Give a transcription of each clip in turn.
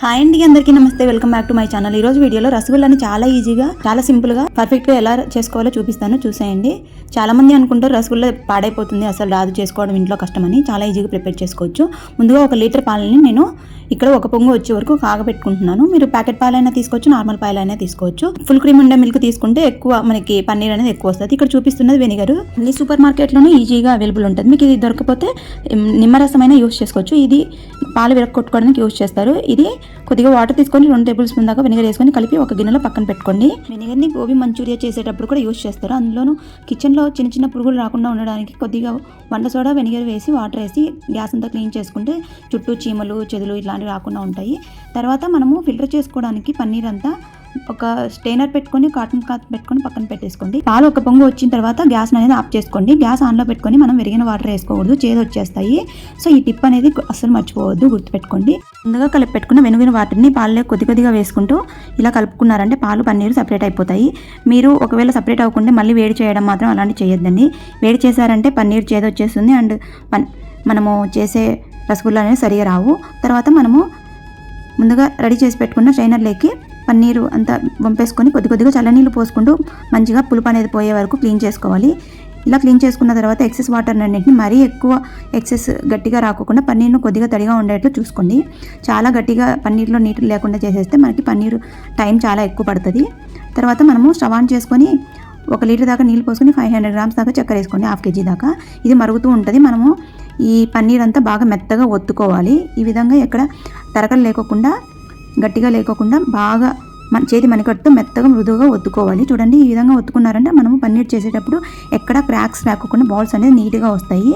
Hi అండి అందరికీ నమస్తే. Welcome back to my channel ఈ రోజు వీడియోలో రసగుల్లాని చాలా ఈజీగా చాలా సింపుల్గా పర్ఫెక్ట్గా ఎలా చేసుకోవాలో చూపిస్తాను. చూసేయండి. చాలా మంది అనుకుంటారు రసగుల్లా పాడైపోతుంది అసలు రాదు చేసుకోవడం ఇంట్లో కష్టమని. చాలా ఈజీగా ప్రిపేర్ చేసుకోవచ్చు. ముందుగా ఒక లీటర్ పాలని నేను ఇక్కడ ఒక పొంగు వచ్చే వరకు కాగబెట్టుకుంటున్నాను. మీరు ప్యాకెట్ పాలైనా తీసుకోవచ్చు నార్మల్ పాలైనా తీసుకోవచ్చు. ఫుల్ క్రీమ్ ఉండే మిల్క్ తీసుకుంటే ఎక్కువ మనకి పన్నీర్ అనేది ఎక్కువ వస్తుంది. ఇక్కడ చూపిస్తున్నది వెనిగర్. మళ్ళీ సూపర్ మార్కెట్లోనే ఈజీగా అవైలబుల్ ఉంటుంది. మీకు ఇది దొరకపోతే ఉమ్, నిమ్మరసమైనా యూస్ చేసుకోవచ్చు. ఇది పాలు విరగొట్టుకోవడానికి యూస్ చేస్తారు. ఇది కొద్దిగా వాటర్ తీసుకొని రెండు టేబుల్ స్పూన్ దాకా వెనిగర్ వేసుకొని కలిపి ఒక గిన్నెలో పక్కన పెట్టుకోండి. వెనిగర్ని గోబీ మంచూరియా చేసేటప్పుడు కూడా యూస్ చేస్తారు. అందులోనూ కిచెన్లో చిన్న చిన్న పురుగులు రాకుండా ఉండడానికి కొద్దిగా వంట సోడా వెనిగర్ వేసి వాటర్ వేసి గ్యాస్ అంతా క్లీన్ చేసుకుంటే చుట్టూ చీమలు చెదులు ఇట్లాంటివి రాకుండా ఉంటాయి. తర్వాత మనము ఫిల్టర్ చేసుకోవడానికి పన్నీర్ అంతా ఒక స్టెయినర్ పెట్టుకొని కాటన్ క్లాత్ పెట్టుకొని పక్కన పెట్టేసుకోండి. పాలు ఒక పొంగు వచ్చిన తర్వాత గ్యాస్ అనేది ఆఫ్ చేసుకోండి. గ్యాస్ ఆన్లో పెట్టుకొని మనం విరిగిన వాటర్ వేసుకోకూడదు. చేదు వచ్చేస్తాయి. సో ఈ టిప్ అనేది అస్సలు మర్చిపోవద్దు. గుర్తుపెట్టుకోండి. ముందుగా కలిపి పెట్టుకున్న వెనుగిన వాటర్ని పాలలో కొద్ది కొద్దిగా వేసుకుంటూ ఇలా కలుపుకున్నారంటే పాలు పన్నీరు సపరేట్ అయిపోతాయి. మీరు ఒకవేళ సపరేట్ అవ్వకుండా మళ్ళీ వేడి చేయడం మాత్రం అలాంటివి చేయొద్దండి. వేడి చేశారంటే పన్నీర్ చేదు వచ్చేస్తుంది. అండ్ పన్ మనము చేసే రసగుల్లా అనేది సరిగా రావు. తర్వాత మనము ముందుగా రెడీ చేసి పెట్టుకున్న స్ట్రైనర్లోకి పన్నీరు అంతా వంపేసుకొని కొద్ది కొద్దిగా చల్లనీళ్ళు పోసుకుంటూ మంచిగా పులుపు అనేది పోయే వరకు క్లీన్ చేసుకోవాలి. ఇలా క్లీన్ చేసుకున్న తర్వాత ఎక్సెస్ వాటర్ అన్నింటిని మరీ ఎక్కువ ఎక్సెస్ గట్టిగా రాకోకుండా పన్నీర్ను కొద్దిగా తడిగా ఉండేట్లు చూసుకోండి. చాలా గట్టిగా పన్నీర్లో నీటి లేకుండా చేసేస్తే మనకి పన్నీరు టైం చాలా ఎక్కువ పడుతుంది. తర్వాత మనము స్టవ్ ఆన్ చేసుకొని ఒక లీటర్ దాకా నీళ్ళు పోసుకొని ఫైవ్ హండ్రెడ్ గ్రామ్స్ దాకా చక్కెర వేసుకోండి హాఫ్ కేజీ దాకా. ఇది మరుగుతూ ఉంటుంది. మనము ఈ పన్నీర్ అంతా బాగా మెత్తగా ఒత్తుకోవాలి. ఈ విధంగా ఎక్కడ తరకలు లేకోకుండా గట్టిగా లేకోకుండా బాగా మన చేతి మణికట్టుతో మెత్తగా మృదువుగా ఒత్తుకోవాలి. చూడండి ఈ విధంగా ఒత్తుకున్నారంటే మనము పన్నీర్ చేసేటప్పుడు ఎక్కడ క్రాక్స్ రాకోకుండా బాల్స్ అనేది నీట్గా వస్తాయి.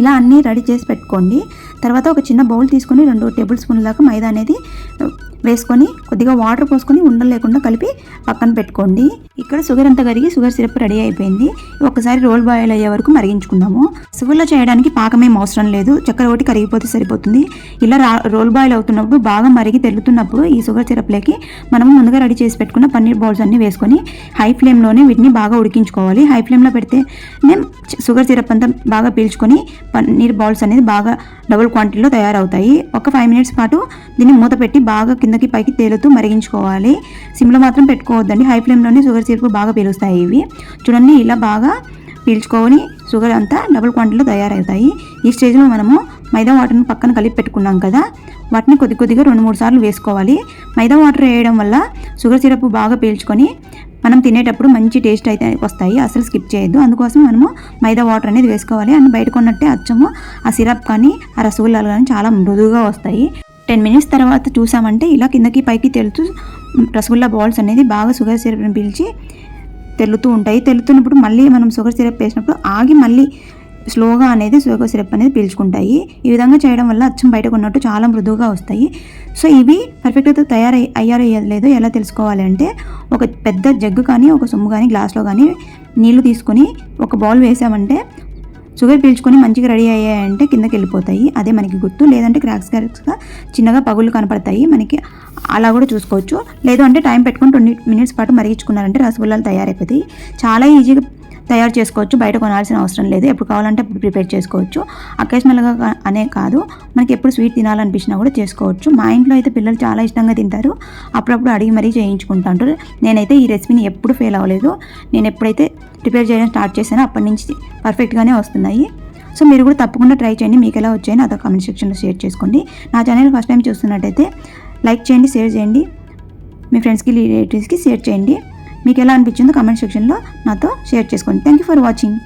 ఇలా అన్నీ రెడీ చేసి పెట్టుకోండి. తర్వాత ఒక చిన్న బౌల్ తీసుకొని రెండు టేబుల్ స్పూన్ల దాకా మైదా అనేది వేసుకొని కొద్దిగా వాటర్ పోసుకొని ఉండలు లేకుండా కలిపి పక్కన పెట్టుకోండి. ఇక్కడ షుగర్ అంతా కరిగి షుగర్ సిరప్ రెడీ అయిపోయింది. ఒకసారి రోల్ బాయిల్ అయ్యే వరకు మరిగించుకుందాము. షుగర్లో చేయడానికి పాకమేం అవసరం లేదు. చక్కెర ఒకటి కరిగిపోతే సరిపోతుంది. ఇలా రోల్ బాయిల్ అవుతున్నప్పుడు బాగా మరిగి తెల్లుతున్నప్పుడు ఈ షుగర్ సిరప్లోకి మనం ముందుగా రెడీ చేసి పెట్టుకున్న పన్నీర్ బౌల్స్ అన్ని వేసుకొని హై ఫ్లేమ్లోనే వీటిని బాగా ఉడికించుకోవాలి. హై ఫ్లేమ్లో పెడితే షుగర్ సిరప్ అంతా బాగా పీల్చుకొని పన్నీర్ బౌల్స్ అనేది బాగా డబుల్ క్వాంటిటీలో తయారవుతాయి. ఒక ఫైవ్ మినిట్స్ పాటు దీన్ని మూత పెట్టి బాగా కిందకి పైకి తేలుతూ మరిగించుకోవాలి. సిమ్లో మాత్రం పెట్టుకోవద్దండి. హై ఫ్లేమ్లోనే షుగర్ సిరప్ బాగా పీలుస్తాయి ఇవి. చూడండి ఇలా బాగా పీల్చుకొని షుగర్ అంతా డబుల్ క్వాంటిటీలో తయారవుతాయి. ఈ స్టేజ్లో మనము మైదా వాటర్ని పక్కన కలిపి పెట్టుకున్నాం కదా వాటిని కొద్ది కొద్దిగా రెండు మూడు సార్లు వేసుకోవాలి. మైదా వాటర్ వేయడం వల్ల షుగర్ సిరప్ బాగా పీల్చుకొని మనం తినేటప్పుడు మంచి టేస్ట్ అయితే వస్తాయి. అసలు స్కిప్ చేయొద్దు. అందుకోసం మనము మైదా వాటర్ అనేది వేసుకోవాలి. అండ్ బయట కొన్నట్టే అచ్చము ఆ సిరప్ కానీ ఆ రసగుల్లాలు కానీ చాలా మృదువుగా వస్తాయి. టెన్ మినిట్స్ తర్వాత చూసామంటే ఇలా కిందకి పైకి తెలుతూ రసగుల్లా బాల్స్ అనేది బాగా షుగర్ సిరప్ని పీల్చి తెలుతూ ఉంటాయి. తెల్లుతున్నప్పుడు మళ్ళీ మనం షుగర్ సిరప్ వేసినప్పుడు ఆగి మళ్ళీ స్లోగా అనేది షుగర్ సిరప్ అనేది పీల్చుకుంటాయి. ఈ విధంగా చేయడం వల్ల అచ్చం బయటకు ఉన్నట్టు చాలా మృదువుగా వస్తాయి. సో ఇవి పర్ఫెక్ట్గా తయారై అయ్యారో లేదో ఎలా తెలుసుకోవాలి అంటే ఒక పెద్ద జగ్గు కానీ ఒక సొమ్ము కానీ గ్లాస్లో కానీ నీళ్ళు తీసుకొని ఒక బౌల్ వేసామంటే షుగర్ పీల్చుకొని మంచిగా రెడీ అయ్యాయంటే కిందకి వెళ్ళిపోతాయి అదే మనకి గుర్తు. లేదంటే క్రాక్స్ క్రాక్స్గా చిన్నగా పగులు కనపడతాయి. మనకి అలా కూడా చూసుకోవచ్చు. లేదు అంటే టైం పెట్టుకొని ట్వంటీ మినిట్స్ పాటు మరిగించుకున్నారంటే రసగుల్లాలు తయారైపోతాయి. చాలా ఈజీగా తయారు చేసుకోవచ్చు బయట కొనాల్సిన అవసరం లేదు. ఎప్పుడు కావాలంటే అప్పుడు ప్రిపేర్ చేసుకోవచ్చు. అకేషనల్గా అనే కాదు. మనకి ఎప్పుడు స్వీట్ తినాలనిపించినా కూడా చేసుకోవచ్చు. మా ఇంట్లో అయితే పిల్లలు చాలా ఇష్టంగా తింటారు. అప్పుడప్పుడు అడిగి మరీ చేయించుకుంటారు నేనైతే ఈ రెసిపీని ఎప్పుడు ఫెయిల్ అవ్వలేదు. నేను ఎప్పుడైతే ప్రిపేర్ చేయడం స్టార్ట్ చేశానో అప్పటి నుంచి పర్ఫెక్ట్గానే వస్తున్నాయి. సో మీరు కూడా తప్పకుండా ట్రై చేయండి. మీకు ఎలా వచ్చాయని అదో కామెంట్ సెక్షన్లో షేర్ చేసుకోండి. నా ఛానల్ ఫస్ట్ టైం చూస్తున్నట్టయితే లైక్ చేయండి షేర్ చేయండి. మీ ఫ్రెండ్స్కి రిలేటివ్స్కి షేర్ చేయండి. మీకు ఎలా అనిపించిందో కామెంట్ సెక్షన్లో నాతో షేర్ చేసుకోండి. Thank you for watching